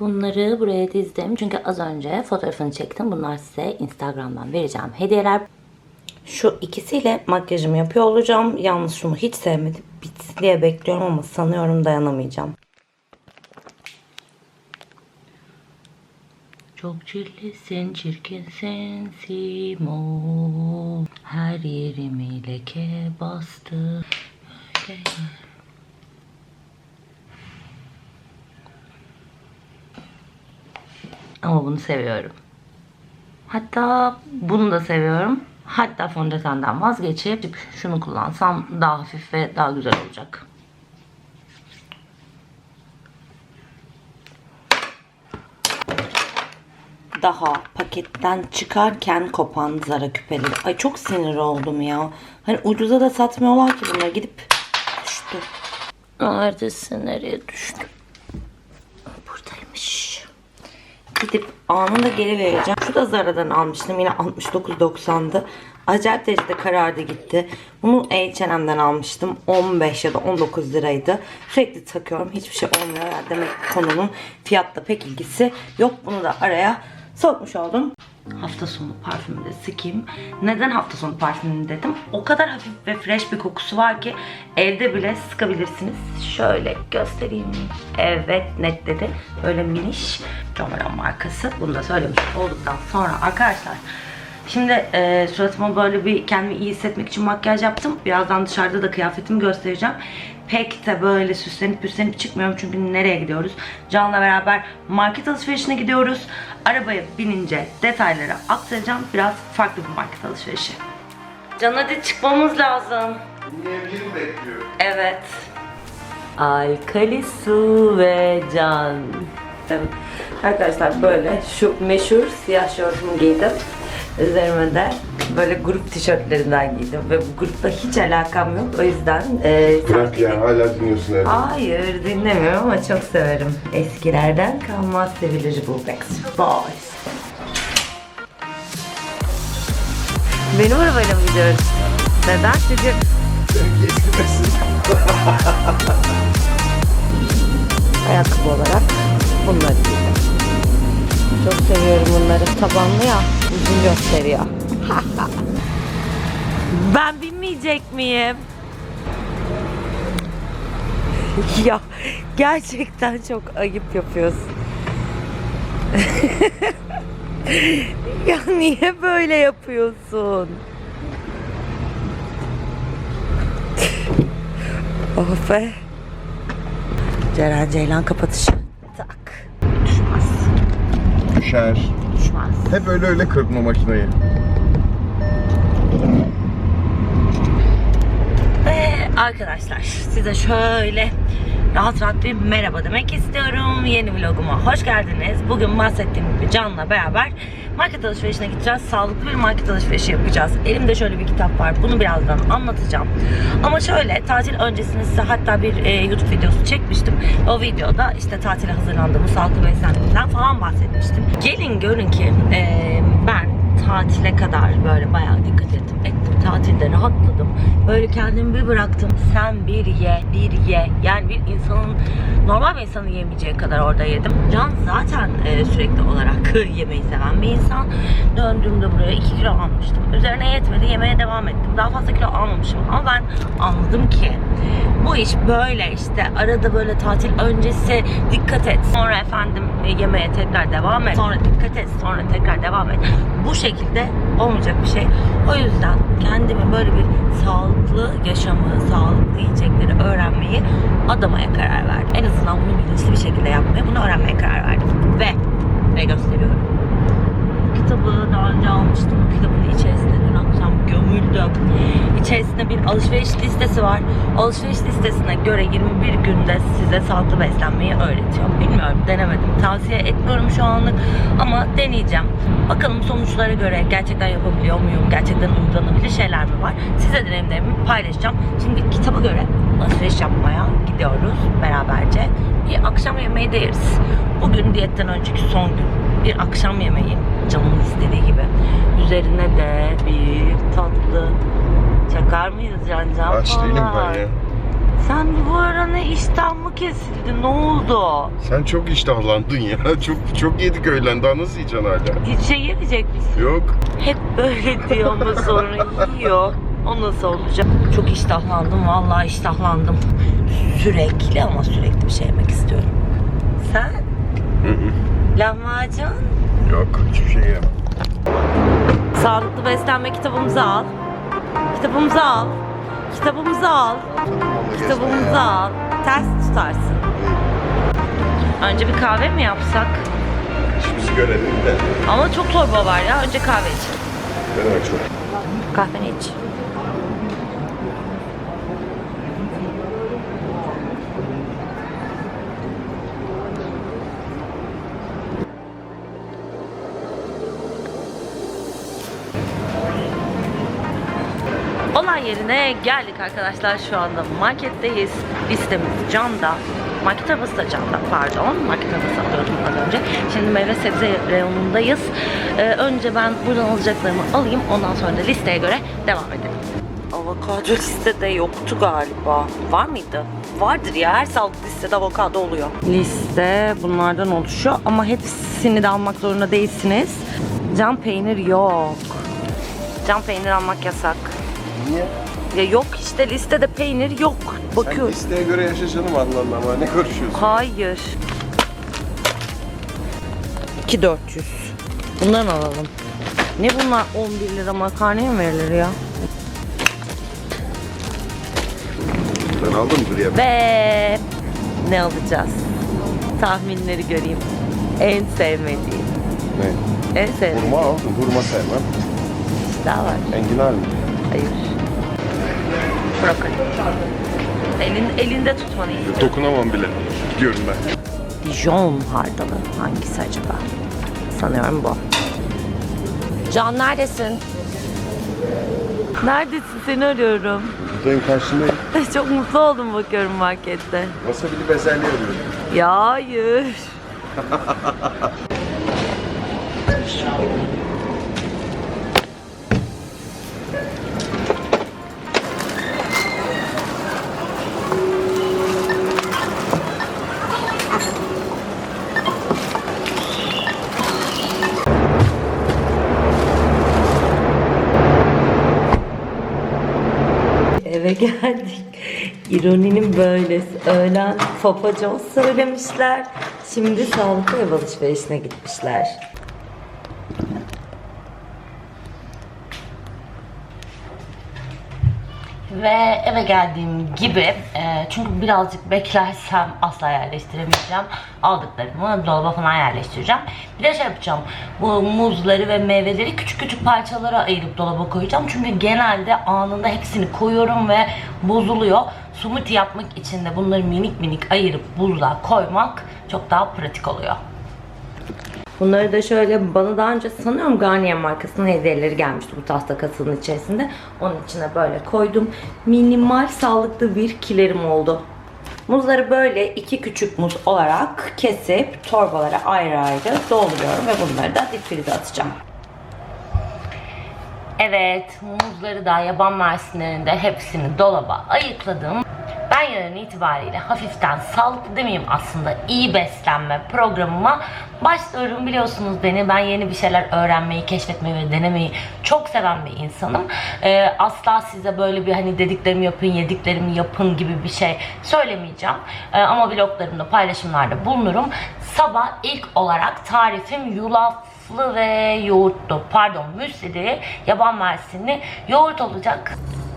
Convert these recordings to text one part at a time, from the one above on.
Bunları buraya dizdim. Çünkü az önce fotoğrafını çektim. Bunlar size Instagram'dan vereceğim hediyeler. Şu ikisiyle makyajımı yapıyor olacağım. Yalnız şunu hiç sevmedim. Bitsin diye bekliyorum ama sanıyorum dayanamayacağım. Çok çirkinsin, çirkinsin Simo. Her yerimi leke bastı. Böyle. Ama bunu seviyorum. Hatta bunu da seviyorum. Hatta fondötenden vazgeçip şunu kullansam daha hafif ve daha güzel olacak. Daha paketten çıkarken kopan Zara küpeleri. Ay çok sinir oldum ya. Hani ucuza da satmıyorlar ki bunları gidip düştü. Neredesin? Nereye düştü? Gidip anında geri vereceğim. Şu da Zara'dan almıştım. Yine 69.90'dı. Acayip derecede karardı gitti. Bunu H&M'den almıştım. 15 ya da 19 liraydı. Sürekli takıyorum. Hiçbir şey olmuyor. Yani demek ki konunun fiyatla pek ilgisi yok. Bunu da araya sokmuş oldum. Hafta sonu parfümü de sıkayım. Neden hafta sonu parfümü dedim? O kadar hafif ve fresh bir kokusu var ki evde bile sıkabilirsiniz. Şöyle göstereyim. Evet net dedi. Böyle miniş. Jomeron markası. Bunu da söylemiş olduktan sonra arkadaşlar Şimdi e, suratıma böyle bir kendimi iyi hissetmek için makyaj yaptım. Birazdan dışarıda da kıyafetimi göstereceğim. Pek de böyle süslenip püslenip çıkmıyorum çünkü nereye gidiyoruz? Can'la beraber market alışverişine gidiyoruz. Arabaya binince detayları aktaracağım. Biraz farklı bir market alışverişi. Can hadi çıkmamız lazım. Dinleyebilir bekliyor. Evet. Alkali su ve can. Evet. Arkadaşlar böyle şu meşhur siyah şortumu giydim. Üzerime de böyle grup tişörtlerinden giydim ve bu grupla hiç alakam yok. O yüzden e, Bırak ya hala dinliyorsun herhalde. Hayır dinlemiyorum ama çok severim. Eskilerden kalmaz sevilir bu Backstreet Boys. Benim arabayla mı gidiyoruz? Neden? Çünkü Geçmesin. ayakkabı olarak bunları giydim. Çok seviyorum bunları. Tabanlı ya, uzun gösteriyor. ben binmeyecek miyim? ya gerçekten çok ayıp yapıyorsun. ya niye böyle yapıyorsun? oh be. Ceren Ceylan kapatışı. Tak. Düşmez. Düşer. Düşmez. Hep öyle öyle kırpma makineyi. Ve arkadaşlar size şöyle rahat rahat bir merhaba demek istiyorum. Yeni vloguma hoş geldiniz. Bugün bahsettiğim gibi Can'la beraber market alışverişine gideceğiz. Sağlıklı bir market alışverişi yapacağız. Elimde şöyle bir kitap var. Bunu birazdan anlatacağım. Ama şöyle tatil öncesinde size hatta bir e, YouTube videosu çekmiştim. O videoda işte tatile hazırlandığımı, sağlıklı beslendiğimden falan bahsetmiştim. Gelin görün ki e, ben tatile kadar böyle bayağı dikkat ettim. Ettim tatilde rahatladım. Böyle kendimi bir bıraktım. Sen bir ye, bir ye. Yani bir insanın normal bir insanın yemeyeceği kadar orada yedim. Can zaten e, sürekli olarak yemeği seven bir insan. Döndüğümde buraya 2 kilo almıştım. Üzerine yetmedi yemeye devam ettim. Daha fazla kilo almamışım ama ben anladım ki bu iş böyle işte arada böyle tatil öncesi dikkat et. Sonra efendim e, yemeğe tekrar devam et. Sonra dikkat et. Sonra tekrar devam et. Bu şekilde olmayacak bir şey. O yüzden kendimi böyle bir sağlıklı yaşamı, sağlıklı yiyecekleri öğrenmeyi adamaya karar verdim. En azından bunu bilinçli bir şekilde yapmayı, bunu öğrenmeye karar verdim. Ve ve gösteriyorum. Bu kitabı daha önce almıştım. Bu kitabın içerisinde dün akşam gömüldüm. İçerisinde bir alışveriş listesi var. Alışveriş listesine göre 21 günde size sağlıklı beslenmeyi öğretiyor. Bilmiyorum denemedim. Tavsiye etmiyorum şu anlık ama deneyeceğim. Bakalım sonuçlara göre gerçekten yapabiliyor muyum? Gerçekten uygulanabilir şeyler mi var? Size deneyimlerimi paylaşacağım. Şimdi kitaba göre alışveriş yapmaya gidiyoruz beraberce. Bir akşam yemeği de yeriz. Bugün diyetten önceki son gün. Bir akşam yemeği canımın istediği gibi. Üzerine de bir tatlı çakar mıyız Can Can Aç değilim ben ya. Sen bu ara ne iştah mı kesildi? Ne oldu? Sen çok iştahlandın ya. Çok çok yedik öğlen. Daha nasıl yiyeceksin hala? Hiç şey yemeyecek misin? Yok. Hep böyle diyor ama sonra yiyor. O nasıl olacak? Çok iştahlandım. Vallahi iştahlandım. Sürekli ama sürekli bir şey yemek istiyorum. Sen? Hı hı. Lahmacun? Yok. Hiçbir şey yemem. Sağlıklı beslenme kitabımızı al. Kitabımızı al. Kitabımızı al. Kitabımızı al. Ters tutarsın. Önce bir kahve mi yapsak? İşimizi görelim de. Ama çok torba var ya. Önce kahve iç. Ne demek çok? Kahveni iç. Yerine geldik arkadaşlar. Şu anda marketteyiz. Listemiz Can'da. Market arabası da Can'da pardon. Market arabası alıyordum az önce. Şimdi meyve sebze reyonundayız. Ee, önce ben buradan alacaklarımı alayım. Ondan sonra da listeye göre devam edelim. Avokado listede yoktu galiba. Var mıydı? Vardır ya. Her sağlıklı listede avokado oluyor. Liste bunlardan oluşuyor ama hepsini de almak zorunda değilsiniz. Can peynir yok. Can peynir almak yasak. Niye? Ya yok işte listede peynir yok. Sen Bakıyorum. listeye göre yaşa canım Allah Allah ama ne konuşuyorsun? Hayır. 2400. Bundan alalım. Ne bunlar 11 lira makarnaya mı verilir ya? Ben aldım dur ya. Ve ne alacağız? Tahminleri göreyim. En sevmediğim. Ne? En sevdiğim. Hurma aldım. Hurma sevmem. Daha var. Enginar mı? Hayır. Brokoli. Elin, elinde tutmanı istiyorum. Dokunamam bile. Gidiyorum ben. Dijon hardalı. Hangisi acaba? Sanıyorum bu. Can neredesin? Neredesin? Seni arıyorum. Buradayım karşındayım. Çok mutlu oldum bakıyorum markette. Wasabili bezelye arıyorum. Ya hayır. geldik. İroninin böylesi. Öğlen papacon söylemişler. Şimdi sağlıklı ev alışverişine gitmişler. Ve eve geldiğim gibi e, çünkü birazcık beklersem asla yerleştiremeyeceğim. Aldıklarımı dolaba falan yerleştireceğim. Bir de şey yapacağım. Bu muzları ve meyveleri küçük küçük parçalara ayırıp dolaba koyacağım. Çünkü genelde anında hepsini koyuyorum ve bozuluyor. Smoothie yapmak için de bunları minik minik ayırıp buzluğa koymak çok daha pratik oluyor. Bunları da şöyle bana daha önce sanıyorum Garnier markasının hediyeleri gelmişti bu tahta kasının içerisinde. Onun içine böyle koydum. Minimal sağlıklı bir kilerim oldu. Muzları böyle iki küçük muz olarak kesip torbalara ayrı ayrı dolduruyorum ve bunları da dip frize atacağım. Evet, muzları da yaban mersinlerinde hepsini dolaba ayıkladım. Ben yarın itibariyle hafiften sağlıklı demeyeyim aslında iyi beslenme programıma başlıyorum. Biliyorsunuz beni ben yeni bir şeyler öğrenmeyi, keşfetmeyi ve denemeyi çok seven bir insanım. Ee, asla size böyle bir hani dediklerimi yapın, yediklerimi yapın gibi bir şey söylemeyeceğim. Ee, ama bloglarımda paylaşımlarda bulunurum. Sabah ilk olarak tarifim yulaf ve yoğurtlu pardon müsli yaban mersinli yoğurt olacak.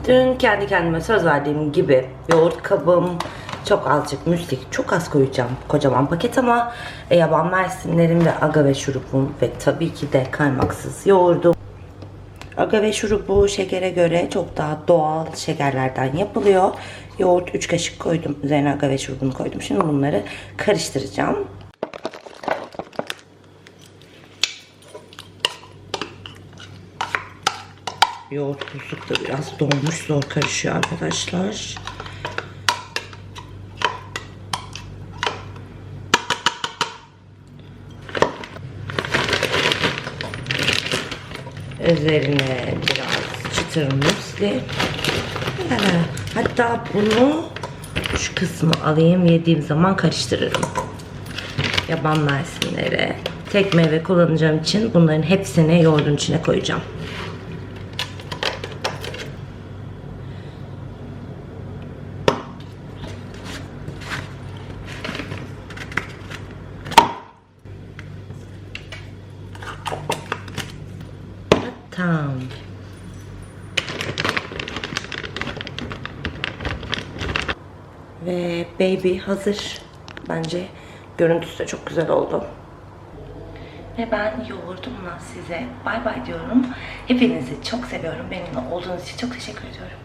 Dün kendi kendime söz verdiğim gibi yoğurt kabım çok azıcık müsli çok az koyacağım kocaman paket ama e, yaban mersinlerim ve agave şurubum ve tabii ki de kaymaksız yoğurdum. Agave şurubu şekere göre çok daha doğal şekerlerden yapılıyor. Yoğurt 3 kaşık koydum. Üzerine agave şurubunu koydum. Şimdi bunları karıştıracağım. Yoğurt buzluk da biraz donmuş zor karışıyor arkadaşlar. Üzerine biraz çıtır müsli. Ee, Hatta bunu şu kısmı alayım. Yediğim zaman karıştırırım. Yaban mersinleri. Tek meyve kullanacağım için bunların hepsini yoğurdun içine koyacağım. Ve baby hazır. Bence görüntüsü de çok güzel oldu. Ve ben yoğurdumla size bay bay diyorum. Hepinizi çok seviyorum. Benimle olduğunuz için çok teşekkür ediyorum.